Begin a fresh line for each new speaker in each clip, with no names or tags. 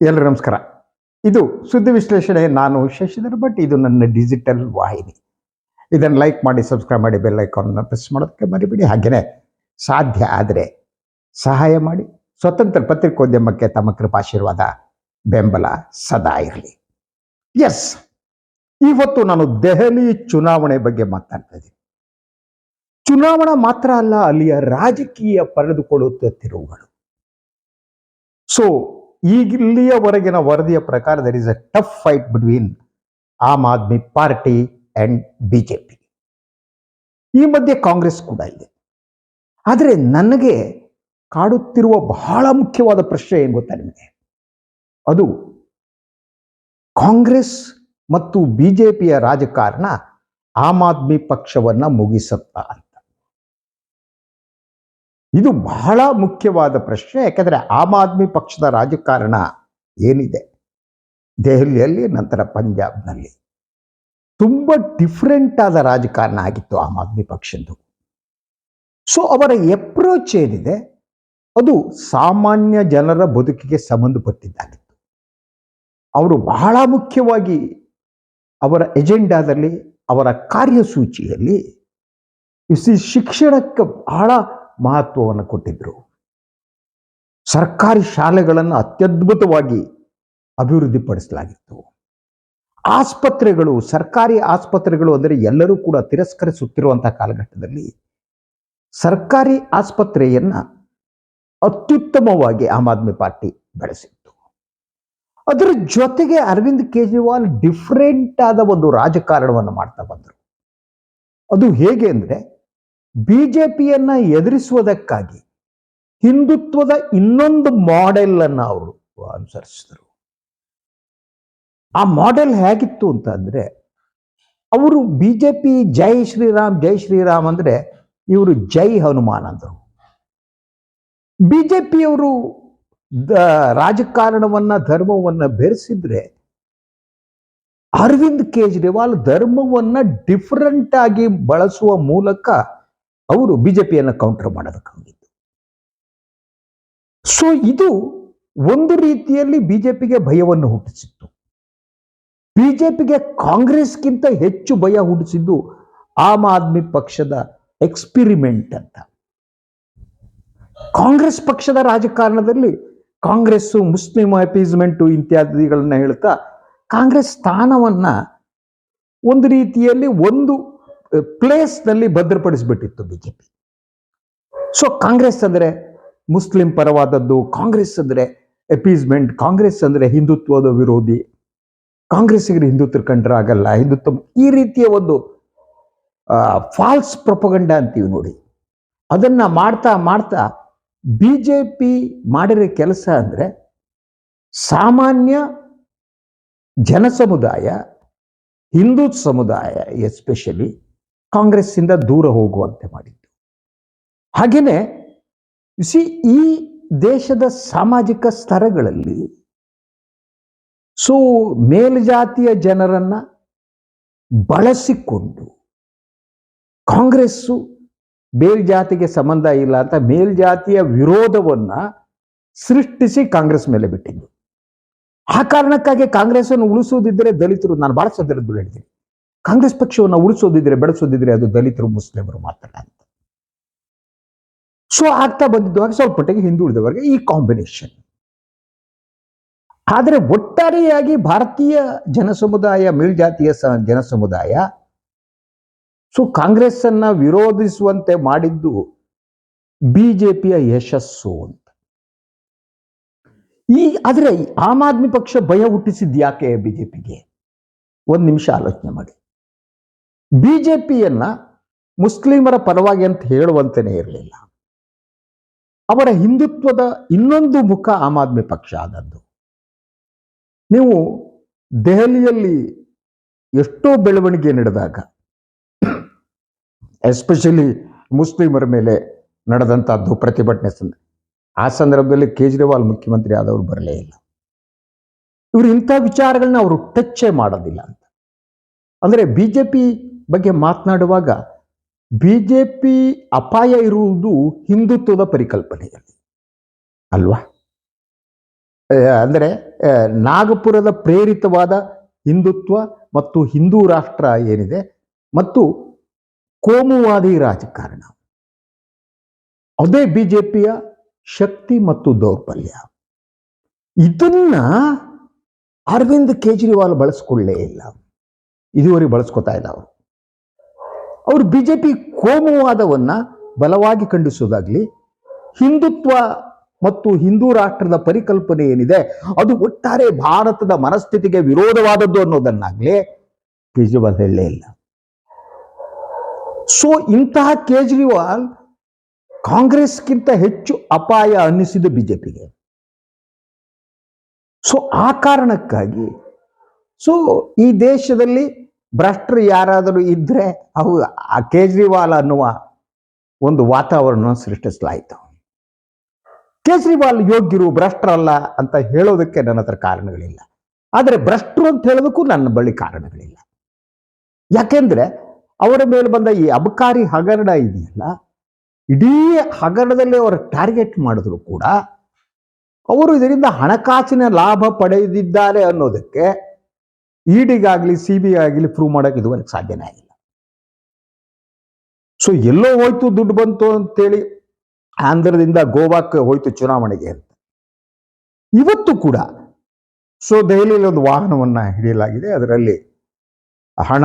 ಎಲ್ಲರೂ ನಮಸ್ಕಾರ. ಇದು ಸುದ್ದಿ ವಿಶ್ಲೇಷಣೆ. ನಾನು ಶಶಿಧರ್ ಭಟ್. ಇದು ನನ್ನ ಡಿಜಿಟಲ್ ವಾಹಿನಿ. ಇದನ್ನು ಲೈಕ್ ಮಾಡಿ ಸಬ್ಸ್ಕ್ರೈಬ್ ಮಾಡಿ ಬೆಲ್ ಐಕಾನ್ನ ಪ್ರೆಸ್ ಮಾಡೋದಕ್ಕೆ ಮರಿಬೇಡಿ. ಹಾಗೆಯೇ ಸಾಧ್ಯ ಆದರೆ ಸಹಾಯ ಮಾಡಿ. ಸ್ವತಂತ್ರ ಪತ್ರಿಕೋದ್ಯಮಕ್ಕೆ ತಮ್ಮ ಕೃಪಾಶೀರ್ವಾದ, ಬೆಂಬಲ ಸದಾ ಇರಲಿ. ಎಸ್ ಇವತ್ತು ನಾನು ದೆಹಲಿ ಚುನಾವಣೆ ಬಗ್ಗೆ ಮಾತಾಡ್ತಾ ಇದ್ದೀನಿ. ಚುನಾವಣಾ ಮಾತ್ರ ಅಲ್ಲ, ಅಲ್ಲಿಯ ರಾಜಕೀಯ ಪಡೆದುಕೊಳ್ಳುತ್ತ ತಿರುವುಗಳು ಸೊ ಈಗ ಇಲ್ಲಿಯವರೆಗಿನ ವರದಿಯ ಪ್ರಕಾರ there is a tough fight between Aam Aadmi party and BJP ಈ ಮಧ್ಯೆ ಕಾಂಗ್ರೆಸ್ ಕೂಡ ಇದೆ. ಆದರೆ ನನಗೆ ಕಾಡುತ್ತಿರುವ ಬಹಳ ಮುಖ್ಯವಾದ ಪ್ರಶ್ನೆ ಏನು ಗೊತ್ತಾ ನಿಮಗೆ? ಅದು ಕಾಂಗ್ರೆಸ್ ಮತ್ತು ಬಿಜೆಪಿಯ ರಾಜಕಾರಣ ಆಮ್ ಆದ್ಮಿ ಪಕ್ಷವನ್ನ ಮುಗಿಸುತ್ತಾ ಇದು ಬಹಳ ಮುಖ್ಯವಾದ ಪ್ರಶ್ನೆ. ಯಾಕಂದರೆ ಆಮ್ ಆದ್ಮಿ ಪಕ್ಷದ ರಾಜಕಾರಣ ಏನಿದೆ? ದೆಹಲಿಯಲ್ಲಿ, ನಂತರ ಪಂಜಾಬ್ನಲ್ಲಿ. ತುಂಬ ಡಿಫ್ರೆಂಟ್ ಆದ ರಾಜಕಾರಣ ಆಗಿತ್ತು ಆಮ್ ಆದ್ಮಿ ಪಕ್ಷದ್ದು. ಸೊ ಅವರ ಎಪ್ರೋಚ್ ಏನಿದೆ? ಅದು ಸಾಮಾನ್ಯ ಜನರ ಬದುಕಿಗೆ ಸಂಬಂಧಪಟ್ಟಿದ್ದಾಗಿತ್ತು. ಅವರು ಬಹಳ ಮುಖ್ಯವಾಗಿ ಅವರ ಎಜೆಂಡಾದಲ್ಲಿ ಅವರ ಕಾರ್ಯಸೂಚಿಯಲ್ಲಿ ಶಿಕ್ಷಣಕ್ಕೆ ಬಹಳ ಮಹತ್ವವನ್ನು ಕೊಟ್ಟಿದ್ದರು ಸರ್ಕಾರಿ ಶಾಲೆಗಳನ್ನು ಅತ್ಯದ್ಭುತವಾಗಿ ಅಭಿವೃದ್ಧಿಪಡಿಸಲಾಗಿತ್ತು. ಆಸ್ಪತ್ರೆಗಳು, ಸರ್ಕಾರಿ ಆಸ್ಪತ್ರೆಗಳು ಅಂದರೆ ಎಲ್ಲರೂ ಕೂಡ ತಿರಸ್ಕರಿಸುತ್ತಿರುವಂಥ ಕಾಲಘಟ್ಟದಲ್ಲಿ ಸರ್ಕಾರಿ ಆಸ್ಪತ್ರೆಯನ್ನ ಅತ್ಯುತ್ತಮವಾಗಿ ಆಮ್ ಆದ್ಮಿ ಪಾರ್ಟಿ ಬೆಳೆಸಿತ್ತು. ಅದರ ಜೊತೆಗೆ ಅರವಿಂದ್ ಕೇಜ್ರಿವಾಲ್ ಡಿಫ್ರೆಂಟ್ ಆದ ಒಂದು ರಾಜಕಾರಣವನ್ನು ಮಾಡ್ತಾ ಬಂದರು. ಅದು ಹೇಗೆ ಅಂದ್ರೆ ಬಿಜೆಪಿಯನ್ನ ಎದುರಿಸುವುದಕ್ಕಾಗಿ ಹಿಂದುತ್ವದ ಇನ್ನೊಂದು ಮಾಡೆಲ್ ಅನ್ನ ಅವರು ಅನುಸರಿಸಿದರು. ಆ ಮಾಡೆಲ್ ಹೇಗಿತ್ತು ಅಂತ ಅಂದ್ರೆ, ಅವರು ಬಿಜೆಪಿ ಜೈ ಶ್ರೀರಾಮ್ ಜೈ ಶ್ರೀರಾಮ್ ಅಂದ್ರೆ ಇವರು ಜೈ ಹನುಮಾನ್ ಅಂದರು. ಬಿಜೆಪಿಯವರು ರಾಜಕಾರಣವನ್ನ, ಧರ್ಮವನ್ನ ಬೆರೆಸಿದ್ರೆ ಅರವಿಂದ್ ಕೇಜ್ರಿವಾಲ್ ಧರ್ಮವನ್ನ ಡಿಫರೆಂಟ್ ಆಗಿ ಬಳಸುವ ಮೂಲಕ ಅವರು ಬಿಜೆಪಿಯನ್ನು ಕೌಂಟರ್ ಮಾಡೋದಕ್ಕೆ ಹೋಗಿದ್ದು. ಸೊ ಇದು ಒಂದು ರೀತಿಯಲ್ಲಿ ಬಿಜೆಪಿಗೆ ಭಯವನ್ನು ಹುಟ್ಟಿಸಿತ್ತು. ಬಿಜೆಪಿಗೆ ಕಾಂಗ್ರೆಸ್ಗಿಂತ ಹೆಚ್ಚು ಭಯ ಹುಟ್ಟಿಸಿದ್ದು ಆಮ್ ಆದ್ಮಿ ಪಕ್ಷದ ಎಕ್ಸ್ಪಿರಿಮೆಂಟ್ ಅಂತ. ಕಾಂಗ್ರೆಸ್ ಪಕ್ಷದ ರಾಜಕಾರಣದಲ್ಲಿ ಕಾಂಗ್ರೆಸ್ಸು, ಮುಸ್ಲಿಂ ಅಪೀಸ್ಮೆಂಟು ಇತ್ಯಾದಿಗಳನ್ನ ಹೇಳ್ತಾ ಕಾಂಗ್ರೆಸ್ ಸ್ಥಾನವನ್ನ ಒಂದು ರೀತಿಯಲ್ಲಿ ಒಂದು ಪ್ಲೇಸ್ನಲ್ಲಿ ಭದ್ರಪಡಿಸಿಬಿಟ್ಟಿತ್ತು ಬಿಜೆಪಿ. ಸೊ ಕಾಂಗ್ರೆಸ್ ಅಂದರೆ ಮುಸ್ಲಿಂ ಪರವಾದದ್ದು, ಕಾಂಗ್ರೆಸ್ ಅಂದರೆ ಎಪೀಸ್ಮೆಂಟ್ ಕಾಂಗ್ರೆಸ್ ಅಂದರೆ ಹಿಂದುತ್ವದ ವಿರೋಧಿ. ಕಾಂಗ್ರೆಸ್ಸಿಗರು ಹಿಂದುತ್ವ ಕಂಡ್ರೆ ಆಗಲ್ಲ ಹಿಂದುತ್ವ, ಈ ರೀತಿಯ ಒಂದು ಫಾಲ್ಸ್ ಪ್ರೊಪಗಂಡ ಅಂತೀವಿ ನೋಡಿ. ಅದನ್ನ ಮಾಡ್ತಾ ಮಾಡ್ತಾ ಬಿ ಜೆ ಪಿ ಮಾಡಿರೋ ಕೆಲಸ ಅಂದರೆ ಸಾಮಾನ್ಯ ಜನ ಸಮುದಾಯ ಹಿಂದೂ ಸಮುದಾಯ ಎಸ್ಪೆಷಲಿ ಕಾಂಗ್ರೆಸ್ಸಿಂದ ದೂರ ಹೋಗುವಂತೆ ಮಾಡಿದ್ದು. ಹಾಗೆಯೇ ಸಿ ಈ ದೇಶದ ಸಾಮಾಜಿಕ ಸ್ತರಗಳಲ್ಲಿ ಸೊ ಮೇಲ್ಜಾತಿಯ ಜನರನ್ನ ಬಳಸಿಕೊಂಡು ಕಾಂಗ್ರೆಸ್ಸು ಮೇಲ್ಜಾತಿಗೆ ಸಂಬಂಧ ಇಲ್ಲ ಅಂತ ಮೇಲ್ಜಾತಿಯ ವಿರೋಧವನ್ನ ಸೃಷ್ಟಿಸಿ ಕಾಂಗ್ರೆಸ್ ಮೇಲೆ ಬಿಟ್ಟಿದ್ದು. ಆ ಕಾರಣಕ್ಕಾಗಿ ಕಾಂಗ್ರೆಸ್ ಅನ್ನು ಉಳಿಸುವುದಿದ್ದರೆ ದಲಿತರು, ನಾನು ಬಹಳ ಸಂದರ್ಭದಲ್ಲಿ ಹೇಳ್ತೀನಿ ಕಾಂಗ್ರೆಸ್ ಪಕ್ಷವನ್ನು ಉಳಿಸೋದಿದ್ರೆ, ಬೆಳೆಸೋದಿದ್ರೆ ಅದು ದಲಿತರು, ಮುಸ್ಲಿಮರು ಮಾತ್ರ ಅಂತ. ಸೊ ಆಗ್ತಾ ಬಂದಿದ್ದಾಗ ಸ್ವಲ್ಪ ಮಟ್ಟಿಗೆ ಹಿಂದುಳಿದವರಿಗೆ ಈ ಕಾಂಬಿನೇಷನ್ ಆದರೆ ಒಟ್ಟಾರೆಯಾಗಿ ಭಾರತೀಯ ಜನಸಮುದಾಯ ಮೇಲ್ಜಾತಿಯ ಜನ ಸಮುದಾಯ ಸೊ ಕಾಂಗ್ರೆಸ್ ಅನ್ನ ವಿರೋಧಿಸುವಂತೆ ಮಾಡಿದ್ದು ಬಿಜೆಪಿಯ ಯಶಸ್ಸು ಅಂತ. ಈ, ಆದರೆ ಆಮ್ ಆದ್ಮಿ ಪಕ್ಷ ಭಯ ಹುಟ್ಟಿಸಿದ್ಯಾಕೆ ಬಿಜೆಪಿಗೆ? ಒಂದು ನಿಮಿಷ ಆಲೋಚನೆ ಮಾಡಿ. ಬಿಜೆಪಿಯನ್ನ ಮುಸ್ಲಿಮರ ಪರವಾಗಿ ಅಂತ ಹೇಳುವಂತೆಯೇ ಇರಲಿಲ್ಲ. ಅವರ ಹಿಂದುತ್ವದ ಇನ್ನೊಂದು ಮುಖ ಆಮ್ ಆದ್ಮಿ ಪಕ್ಷ ಆದದ್ದು. ನೀವು ದೆಹಲಿಯಲ್ಲಿ ಎಷ್ಟೋ ಬೆಳವಣಿಗೆ ನಡೆದಾಗ, ಎಸ್ಪೆಷಲಿ ಮುಸ್ಲಿಮರ ಮೇಲೆ ನಡೆದಂತಹದ್ದು ಪ್ರತಿಭಟನೆ ಆ ಸಂದರ್ಭದಲ್ಲಿ ಕೇಜ್ರಿವಾಲ್ ಮುಖ್ಯಮಂತ್ರಿ ಆದವರು ಬರಲೇ ಇಲ್ಲ. ಇವರು ಇಂಥ ವಿಚಾರಗಳನ್ನ ಅವರು ಟಚ್ಚೇ ಮಾಡೋದಿಲ್ಲ ಅಂತ. ಅಂದರೆ ಬಿ ಜೆ ಪಿ ಬಗ್ಗೆ ಮಾತನಾಡುವಾಗ ಬಿ ಜೆ ಪಿ ಅಪಾಯ ಇರುವುದು ಹಿಂದುತ್ವದ ಪರಿಕಲ್ಪನೆಯಲ್ಲಿ. ಅಲ್ವಾ? ಅಂದರೆ ನಾಗಪುರದ ಪ್ರೇರಿತವಾದ ಹಿಂದುತ್ವ ಮತ್ತು ಹಿಂದೂ ರಾಷ್ಟ್ರ ಏನಿದೆ ಮತ್ತು ಕೋಮುವಾದಿ ರಾಜಕಾರಣ. ಅದೇ ಬಿಜೆಪಿಯ ಶಕ್ತಿ ಮತ್ತು ದೌರ್ಬಲ್ಯ. ಇದನ್ನ ಅರವಿಂದ್ ಕೇಜ್ರಿವಾಲ್ ಬಳಸ್ಕೊಳ್ಳೇ ಇಲ್ಲ. ಇದುವರೆಗೆ ಬಳಸ್ಕೊತಾ ಇಲ್ಲ ಅವರು ಪಿ ಕೋಮುವಾದವನ್ನ ಬಲವಾಗಿ ಖಂಡಿಸೋದಾಗಲಿ ಹಿಂದುತ್ವ ಮತ್ತು ಹಿಂದೂ ರಾಷ್ಟ್ರದ ಪರಿಕಲ್ಪನೆ ಏನಿದೆ, ಅದು ಒಟ್ಟಾರೆ ಭಾರತದ ಮನಸ್ಥಿತಿಗೆ ವಿರೋಧವಾದದ್ದು ಅನ್ನೋದನ್ನಾಗಲಿ ಕೇಜ್ರಿವಾಲ್ ಹೇಳಲೇ ಇಲ್ಲ. ಸೊ ಇಂತಹ ಕೇಜ್ರಿವಾಲ್ ಕಾಂಗ್ರೆಸ್ಗಿಂತ ಹೆಚ್ಚು ಅಪಾಯ ಅನ್ನಿಸಿದ್ದು ಬಿಜೆಪಿಗೆ. ಸೊ ಆ ಕಾರಣಕ್ಕಾಗಿ ಸೊ ಈ ದೇಶದಲ್ಲಿ ಭ್ರಷ್ಟರು ಯಾರಾದರೂ ಇದ್ರೆ ಅವು ಆ ಕೇಜ್ರಿವಾಲ್ ಅನ್ನುವ ಒಂದು ವಾತಾವರಣ ಸೃಷ್ಟಿಸಲಾಯಿತು. ಕೇಜ್ರಿವಾಲ್ ಯೋಗ್ಯರು ಭ್ರಷ್ಟರಲ್ಲ ಅಂತ ಹೇಳೋದಕ್ಕೆ ನನ್ನ ಹತ್ರ ಕಾರಣಗಳಿಲ್ಲ. ಆದರೆ ಭ್ರಷ್ಟರು ಅಂತ ಹೇಳೋದಕ್ಕೂ ನನ್ನ ಬಳಿ ಕಾರಣಗಳಿಲ್ಲ. ಯಾಕೆಂದ್ರೆ ಅವರ ಮೇಲೆ ಬಂದ ಈ ಅಬಕಾರಿ ಹಗರಣ ಇದೆಯಲ್ಲ, ಇಡೀ ಹಗರಣದಲ್ಲಿ ಅವರ ಟಾರ್ಗೆಟ್ ಮಾಡಿದ್ರು ಕೂಡ ಅವರು ಇದರಿಂದ ಹಣಕಾಸಿನ ಲಾಭ ಪಡೆದಿದ್ದಾರೆ ಅನ್ನೋದಕ್ಕೆ ಇಡಿಗಾಗ್ಲಿ ಸಿ ಬಿ ಆಗಲಿ ಪ್ರೂವ್ ಮಾಡಕ್ಕೆ ಇದುವರೆಗೆ ಸಾಧ್ಯನೇ ಆಗಿಲ್ಲ. ಸೊ ಎಲ್ಲೋ ಹೋಯ್ತು ದುಡ್ಡು ಬಂತು ಅಂತೇಳಿ ಆಂಧ್ರದಿಂದ ಗೋವಾಕ್ಕೆ ಹೋಯ್ತು ಚುನಾವಣೆಗೆ ಅಂತ. ಇವತ್ತು ಕೂಡ ಸೊ ದೆಹಲಿಯಲ್ಲಿ ಒಂದು ವಾಹನವನ್ನ ಹಿಡಿಯಲಾಗಿದೆ. ಅದರಲ್ಲಿ ಹಣ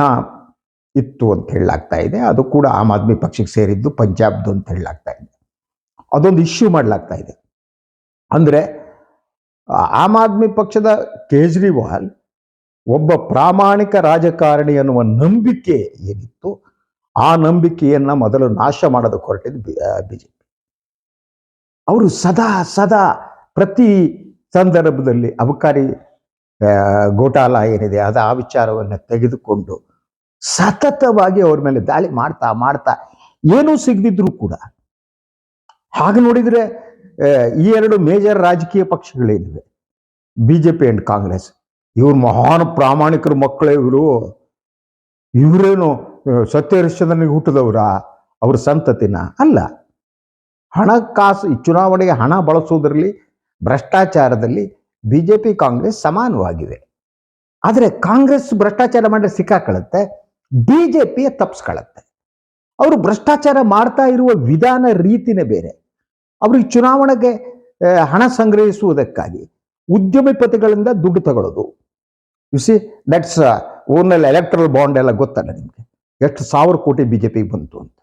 ಇತ್ತು ಅಂತ ಹೇಳಲಾಗ್ತಾ ಇದೆ. ಅದು ಕೂಡ ಆಮ್ ಆದ್ಮಿ ಪಕ್ಷಕ್ಕೆ ಸೇರಿದ್ದು ಪಂಜಾಬ್ದು ಅಂತ ಹೇಳಲಾಗ್ತಾ ಇದೆ. ಅದೊಂದು ಇಶ್ಯೂ ಮಾಡಲಾಗ್ತಾ ಇದೆ. ಅಂದ್ರೆ ಆಮ್ ಆದ್ಮಿ ಪಕ್ಷದ ಕೇಜ್ರಿವಾಲ್ ಒಬ್ಬ ಪ್ರಾಮಾಣಿಕ ರಾಜಕಾರಣಿ ಅನ್ನುವ ನಂಬಿಕೆ ಏನಿತ್ತು ಆ ನಂಬಿಕೆಯನ್ನ ಮೊದಲು ನಾಶ ಮಾಡೋದಕ್ಕೆ ಹೊರಟಿದ್ದು ಬಿಜೆಪಿ. ಅವರು ಸದಾ ಸದಾ ಪ್ರತಿ ಸಂದರ್ಭದಲ್ಲಿ ಅಬಕಾರಿ ಗೋಟಾಲ ಏನಿದೆ ಅದು ಆ ವಿಚಾರವನ್ನು ತೆಗೆದುಕೊಂಡು ಸತತವಾಗಿ ಅವ್ರ ಮೇಲೆ ದಾಳಿ ಮಾಡ್ತಾ ಮಾಡ್ತಾ ಏನೂ ಸಿಗದಿದ್ರು ಕೂಡ ಹಾಗೆ ನೋಡಿದ್ರೆ ಈ ಎರಡು ಮೇಜರ್ ರಾಜಕೀಯ ಪಕ್ಷಗಳೇನಿವೆ, ಬಿಜೆಪಿ ಅಂಡ್ ಕಾಂಗ್ರೆಸ್. ಇವ್ರು ಮಹಾನ್ ಪ್ರಾಮಾಣಿಕರ ಮಕ್ಕಳೇ ಇವರು. ಇವರೇನು ಸತ್ಯ ಹರಿಶ್ಚಂದ್ರನಿಗೆ ಹುಟ್ಟಿದವ್ರ? ಅವ್ರ ಸಂತತಿನ? ಅಲ್ಲ. ಹಣಕಾಸು ಚುನಾವಣೆಗೆ ಹಣ ಬಳಸುವುದರಲ್ಲಿ ಭ್ರಷ್ಟಾಚಾರದಲ್ಲಿ ಬಿ ಜೆ ಪಿ ಕಾಂಗ್ರೆಸ್ ಸಮಾನವಾಗಿವೆ ಆದರೆ ಕಾಂಗ್ರೆಸ್ ಭ್ರಷ್ಟಾಚಾರ ಮಾಡಿ ಸಿಕ್ಕಾಕೊಳ್ಳುತ್ತೆ ಪಿ ತಪ್ಪಿಸ್ಕೊಳ್ಳುತ್ತೆ ಅವರು ಭ್ರಷ್ಟಾಚಾರ ಮಾಡ್ತಾ ಇರುವ ವಿಧಾನ ರೀತಿನೇ ಬೇರೆ. ಅವರು ಚುನಾವಣೆಗೆ ಹಣ ಸಂಗ್ರಹಿಸುವುದಕ್ಕಾಗಿ ಉದ್ಯಮಿಪತಿಗಳಿಂದ ದುಡ್ಡು ತಗೊಳ್ಳೋದು ಯು ಸಿ ದಟ್ಸ್ ಓನಲ್ಲಿ ಎಲೆಕ್ಟ್ರಲ್ ಬಾಂಡ್ ಎಲ್ಲ ಗೊತ್ತಲ್ಲ ನಿಮಗೆ. ಎಷ್ಟು ಸಾವಿರ ಕೋಟಿ ಬಿ ಜೆ ಪಿಗೆ ಬಂತು ಅಂತ.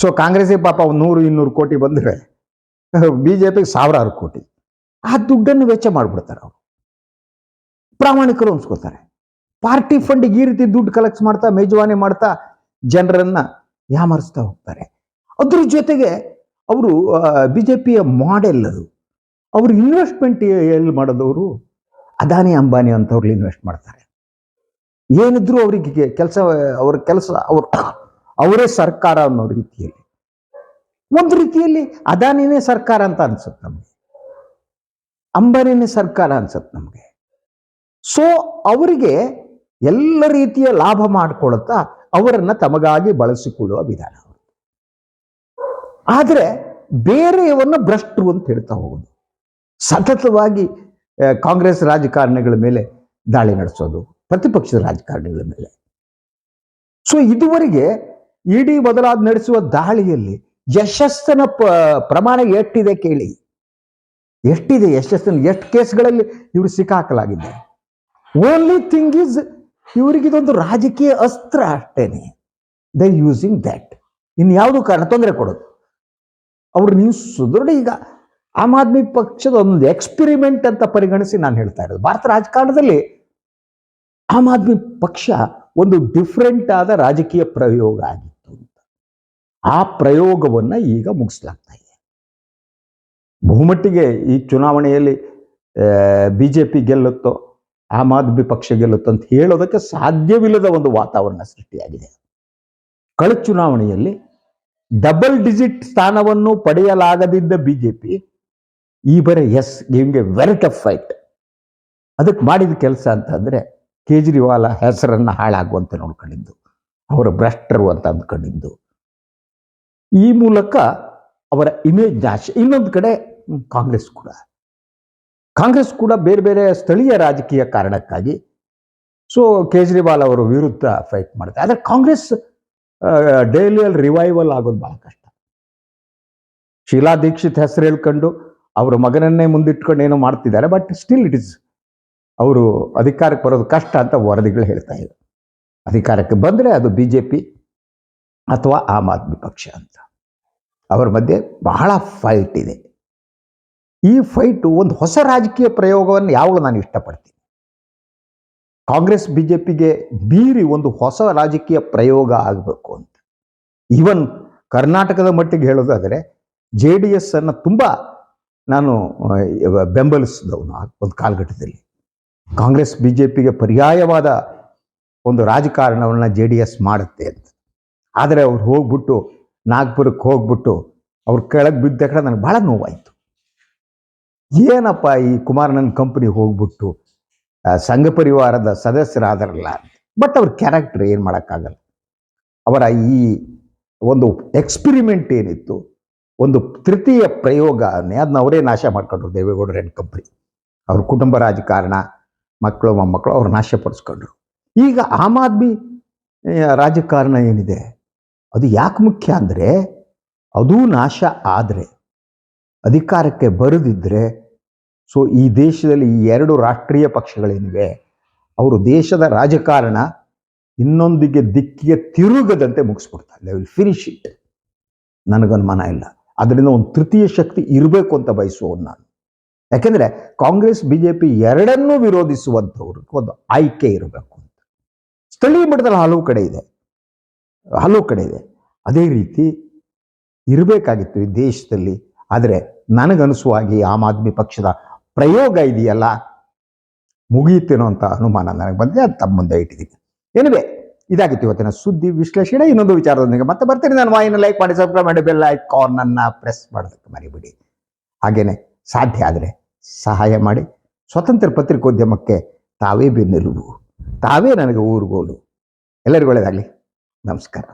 ಸೊ ಕಾಂಗ್ರೆಸ್ಗೆ ಪಾಪ ಒಂದು ನೂರು, ಇನ್ನೂರು ಕೋಟಿ ಬಂದರೆ ಬಿ ಜೆ ಪಿಗೆ ಸಾವಿರಾರು ಕೋಟಿ. ಆ ದುಡ್ಡನ್ನು ವೆಚ್ಚ ಮಾಡಿಬಿಡ್ತಾರೆ ಅವರು. ಪ್ರಾಮಾಣಿಕರು ಅನ್ಸ್ಕೋತಾರೆ. ಪಾರ್ಟಿ ಫಂಡಿಗೆ ಈ ರೀತಿ ದುಡ್ಡು ಕಲೆಕ್ಟ್ ಮಾಡ್ತಾ, ಮೇಜವಾನಿ ಮಾಡ್ತಾ, ಜನರನ್ನ ಯಾಮರಿಸ್ತಾ ಹೋಗ್ತಾರೆ. ಅದ್ರ ಜೊತೆಗೆ ಅವರು ಬಿ ಜೆ ಪಿಯ ಮಾಡೆಲ್ ಅದು. ಅವರು ಇನ್ವೆಸ್ಟ್ಮೆಂಟ್ ಎಲ್ಲಿ ಮಾಡೋದವರು ಅದಾನಿ, ಅಂಬಾನಿ ಅಂತವ್ರು ಇನ್ವೆಸ್ಟ್ ಮಾಡ್ತಾರೆ. ಏನಿದ್ರು ಅವರಿಗೆ ಕೆಲಸ, ಅವ್ರ ಕೆಲಸ, ಅವ್ರ, ಅವರೇ ಸರ್ಕಾರ ಅನ್ನೋ ರೀತಿಯಲ್ಲಿ. ಒಂದು ರೀತಿಯಲ್ಲಿ ಅದಾನಿನೇ ಸರ್ಕಾರ ಅಂತ ಅನ್ಸುತ್ತೆ ನಮಗೆ. ಅಂಬಾನಿನೇ ಸರ್ಕಾರ ಅನ್ಸುತ್ತೆ ನಮಗೆ. ಸೊ ಅವರಿಗೆ ಎಲ್ಲ ರೀತಿಯ ಲಾಭ ಮಾಡಿಕೊಳ್ತಾ ಅವರನ್ನ ತಮಗಾಗಿ ಬಳಸಿಕೊಳ್ಳುವ ವಿಧಾನ ಆದರೆ ಬೇರೆಯವನ್ನ ಭ್ರಷ್ಟರು ಅಂತ ಹೇಳ್ತಾ ಹೋಗೋದು. ಸತತವಾಗಿ ಕಾಂಗ್ರೆಸ್ ರಾಜಕಾರಣಿಗಳ ಮೇಲೆ ದಾಳಿ ನಡೆಸೋದು, ಪ್ರತಿಪಕ್ಷದ ರಾಜಕಾರಣಿಗಳ ಮೇಲೆ. ಸೊ ಇದುವರೆಗೆ ಇಡೀ ಬದಲಾದ ನಡೆಸುವ ದಾಳಿಯಲ್ಲಿ ಯಶಸ್ಸಿನ ಪ್ರಮಾಣ ಎಷ್ಟಿದೆ ಕೇಳಿ. ಎಷ್ಟಿದೆ ಯಶಸ್ಸಿನ ಎಷ್ಟು ಕೇಸ್ಗಳಲ್ಲಿ ಇವರು ಸಿಕ್ಕಾಕಲಾಗಿದೆ. ಓನ್ಲಿ ಥಿಂಗ್ ಇಸ್ ಇವರಿಗಿದೊಂದು ರಾಜಕೀಯ ಅಸ್ತ್ರ ಅಷ್ಟೇನೆ. ದೇ ಯೂಸಿಂಗ್ ದ್ಯಾಟ್ ಇನ್ಯಾವುದು ಕಾರಣ, ತೊಂದರೆ ಕೊಡೋದು. ಅವ್ರು ನೀವು ಸುದೃಢ ಈಗ ಆಮ್ ಆದ್ಮಿ ಪಕ್ಷದ ಒಂದು ಎಕ್ಸ್ಪೆರಿಮೆಂಟ್ ಅಂತ ಪರಿಗಣಿಸಿ ನಾನು ಹೇಳ್ತಾ ಇರೋದು. ಭಾರತ ರಾಜಕಾರಣದಲ್ಲಿ ಆಮ್ ಆದ್ಮಿ ಪಕ್ಷ ಒಂದು ಡಿಫ್ರೆಂಟ್ ಆದ ರಾಜಕೀಯ ಪ್ರಯೋಗ ಆಗಿತ್ತು ಅಂತ. ಆ ಪ್ರಯೋಗವನ್ನ ಈಗ ಮುಗಿಸ್ಲಾಗ್ತಾ ಇದೆ. ಬಹುಮಟ್ಟಿಗೆ ಈ ಚುನಾವಣೆಯಲ್ಲಿ ಬಿ ಜೆ ಗೆಲ್ಲುತ್ತೋ, ಆಮ್ ಆದ್ಮಿ ಪಕ್ಷ ಗೆಲ್ಲುತ್ತೋ ಅಂತ ಹೇಳೋದಕ್ಕೆ ಸಾಧ್ಯವಿಲ್ಲದ ಒಂದು ವಾತಾವರಣ ಸೃಷ್ಟಿಯಾಗಿದೆ. ಕಳೆದ ಚುನಾವಣೆಯಲ್ಲಿ ಡಬಲ್ ಡಿಜಿಟ್ ಸ್ಥಾನವನ್ನು ಪಡೆಯಲಾಗದಿದ್ದ ಬಿಜೆಪಿ ಈ ಬರೆ is giving a very tough fight. ಅದಕ್ಕೆ ಮಾಡಿದ ಕೆಲಸ ಅಂತಂದ್ರೆ ಕೇಜ್ರಿವಾಲ ಹೆಸರನ್ನ ಹಾಳಾಗುವಂತೆ ನೋಡ್ಕೊಂಡಿದ್ದು. ಅವರ ಭ್ರಷ್ಟರು ಅಂತ ಅಂದ್ಕೊಂಡಿದ್ದು. ಈ ಮೂಲಕ ಅವರ ಇಮೇಜ್ ನಾಶ. ಇನ್ನೊಂದು ಕಡೆ ಕಾಂಗ್ರೆಸ್ ಕೂಡ. ಕಾಂಗ್ರೆಸ್ ಕೂಡ ಬೇರೆ ಬೇರೆ ಸ್ಥಳೀಯ ರಾಜಕೀಯ ಕಾರಣಕ್ಕಾಗಿ ಸೊ ಕೇಜ್ರಿವಾಲ್ ಅವರ ವಿರುದ್ಧ ಫೈಟ್ ಮಾಡುತ್ತೆ ಆದರೆ ಕಾಂಗ್ರೆಸ್ ಡೈಲಿಯಲ್ಲಿ ರಿವೈವಲ್ ಆಗೋದು ಭಾಳ ಕಷ್ಟ. ಶೀಲಾ ದೀಕ್ಷಿತ್ ಹೆಸರು ಹೇಳ್ಕೊಂಡು ಅವರ ಮಗನನ್ನೇ ಮುಂದಿಟ್ಕೊಂಡು ಏನೋ ಮಾಡ್ತಿದ್ದಾರೆ ಬಟ್ ಸ್ಟಿಲ್ ಇಟ್ ಇಸ್ ಅವರು ಅಧಿಕಾರಕ್ಕೆ ಬರೋದು ಕಷ್ಟ ಅಂತ ವರದಿಗಳು ಹೇಳ್ತಾ ಇವೆ. ಅಧಿಕಾರಕ್ಕೆ ಬಂದರೆ ಅದು ಬಿ ಜೆ ಪಿ ಅಥವಾ ಆಮ್ ಆದ್ಮಿ ಪಕ್ಷ ಅಂತ. ಅವರ ಮಧ್ಯೆ ಬಹಳ ಫೈಟ್ ಇದೆ. ಈ ಫೈಟು ಒಂದು ಹೊಸ ರಾಜಕೀಯ ಪ್ರಯೋಗವನ್ನು ಯಾವಾಗಲೂ ನಾನು ಇಷ್ಟಪಡ್ತೀನಿ. ಕಾಂಗ್ರೆಸ್ ಬಿ ಜೆ ಪಿಗೆ ಬೀರಿ ಒಂದು ಹೊಸ ರಾಜಕೀಯ ಪ್ರಯೋಗ ಆಗಬೇಕು ಅಂತ. ಈವನ್ ಕರ್ನಾಟಕದ ಮಟ್ಟಿಗೆ ಹೇಳೋದಾದರೆ ಜೆ ಡಿ ಎಸ್ ಅನ್ನು ತುಂಬ ನಾನು ಬೆಂಬಲಿಸಿದವನು ಒಂದು ಕಾಲಘಟ್ಟದಲ್ಲಿ. ಕಾಂಗ್ರೆಸ್ ಬಿ ಜೆ ಪಿಗೆ ಪರ್ಯಾಯವಾದ ಒಂದು ರಾಜಕಾರಣವನ್ನು ಜೆ ಡಿ ಎಸ್ ಮಾಡುತ್ತೆ ಅಂತ. ಆದರೆ ಅವ್ರು ಹೋಗ್ಬಿಟ್ಟು ನಾಗ್ಪುರಕ್ಕೆ ಹೋಗ್ಬಿಟ್ಟು ಅವ್ರು ಕೆಳಗೆ ಬಿದ್ದ ಕಡೆ ನನಗೆ ಭಾಳ ನೋವಾಯಿತು. ಏನಪ್ಪ ಈ ಕುಮಾರನನ್ ಕಂಪ್ನಿ ಹೋಗ್ಬಿಟ್ಟು ಸಂಘ ಪರಿವಾರದ ಸದಸ್ಯರಾದರಲ್ಲ ಬಟ್ ಅವ್ರ ಕ್ಯಾರೆಕ್ಟರ್ ಏನು ಮಾಡೋಕ್ಕಾಗಲ್ಲ. ಅವರ ಈ ಒಂದು ಎಕ್ಸ್ಪಿರಿಮೆಂಟ್ ಏನಿತ್ತು ಒಂದು ತೃತೀಯ ಪ್ರಯೋಗ ಅದನ್ನ ಅವರೇ ನಾಶ ಮಾಡ್ಕೊಂಡ್ರು ದೇವೇಗೌಡರ ಹೆಣ್ಣು ಕಂಪನಿ ಅವ್ರ ಕುಟುಂಬ ರಾಜಕಾರಣ, ಮಕ್ಕಳು, ಮೊಮ್ಮಕ್ಕಳು ಅವ್ರು ನಾಶಪಡಿಸ್ಕೊಂಡ್ರು ಈಗ ಆಮ್ ಆದ್ಮಿ ರಾಜಕಾರಣ ಏನಿದೆ? ಅದು ಯಾಕೆ ಮುಖ್ಯ ಅಂದರೆ, ಅದೂ ನಾಶ ಆದರೆ, ಅಧಿಕಾರಕ್ಕೆ ಬರದಿದ್ದರೆ ಸೊ ಈ ದೇಶದಲ್ಲಿ ಈ ಎರಡು ರಾಷ್ಟ್ರೀಯ ಪಕ್ಷಗಳೇನಿವೆ, ಅವರು ದೇಶದ ರಾಜಕಾರಣ ಇನ್ನೊಂದಿಗೆ ದಿಕ್ಕಿಗೆ ತಿರುಗದಂತೆ ಮುಗಿಸ್ಬಿಡ್ತಾರೆ. ದೇ ವಿಲ್ ಫಿನಿಶ್ ಇಟ್ ನನಗನುಮಾನ ಇಲ್ಲ. ಅದರಿಂದ ಒಂದು ತೃತೀಯ ಶಕ್ತಿ ಇರಬೇಕು ಅಂತ ಬಯಸುವವನು ನಾನು. ಯಾಕೆಂದರೆ ಕಾಂಗ್ರೆಸ್ ಬಿ ಜೆ ಪಿ ಎರಡನ್ನೂ ವಿರೋಧಿಸುವಂಥವ್ರಿಗೆ ಒಂದು ಆಯ್ಕೆ ಇರಬೇಕು ಅಂತ. ಸ್ಥಳೀಯ ಮಟ್ಟದಲ್ಲಿ ಹಲವು ಕಡೆ ಇದೆ. ಹಲವು ಕಡೆ ಇದೆ. ಅದೇ ರೀತಿ ಇರಬೇಕಾಗಿತ್ತು ಈ ದೇಶದಲ್ಲಿ. ಆದರೆ ನನಗನಿಸುವ ಹಾಗೆ ಆಮ್ ಆದ್ಮಿ ಪಕ್ಷದ ಪ್ರಯೋಗ ಇದೆಯಲ್ಲ? ಮುಗಿಯುತ್ತೇನೋ ಅಂತ ಅನುಮಾನ ನನಗೆ ಬಂದಿದೆ. ಅದು ತಮ್ಮ ಮುಂದೆ ಇಟ್ಟಿದ್ದೀನಿ. ಏನಿವೆ ಇದಾಗಿತ್ತು ಇವತ್ತಿನ ಸುದ್ದಿ ವಿಶ್ಲೇಷಣೆ. ಇನ್ನೊಂದು ವಿಚಾರದೊಂದಿಗೆ ಮತ್ತೆ ಬರ್ತೀನಿ. ನಾನು ವಾಯಿನ ಲೈಕ್ ಮಾಡಿ ಸಬ್ಸ್ಕ್ರೈಬ್ ಮಾಡಿ ಬೆಲ್ ಅನ್ನ ಪ್ರೆಸ್ ಮಾಡೋದಕ್ಕೆ ಮರಿಬಿಡಿ. ಹಾಗೇನೆ ಸಾಧ್ಯ ಆದರೆ ಸಹಾಯ ಮಾಡಿ. ಸ್ವತಂತ್ರ ಪತ್ರಿಕೋದ್ಯಮಕ್ಕೆ ತಾವೇ ಬೆನ್ನೆಲುಬು. ತಾವೇ ನನಗೆ ಊರುಗೋಲು. ಎಲ್ಲರಿಗೂ ಒಳ್ಳೆಯದಾಗಲಿ. ನಮಸ್ಕಾರ.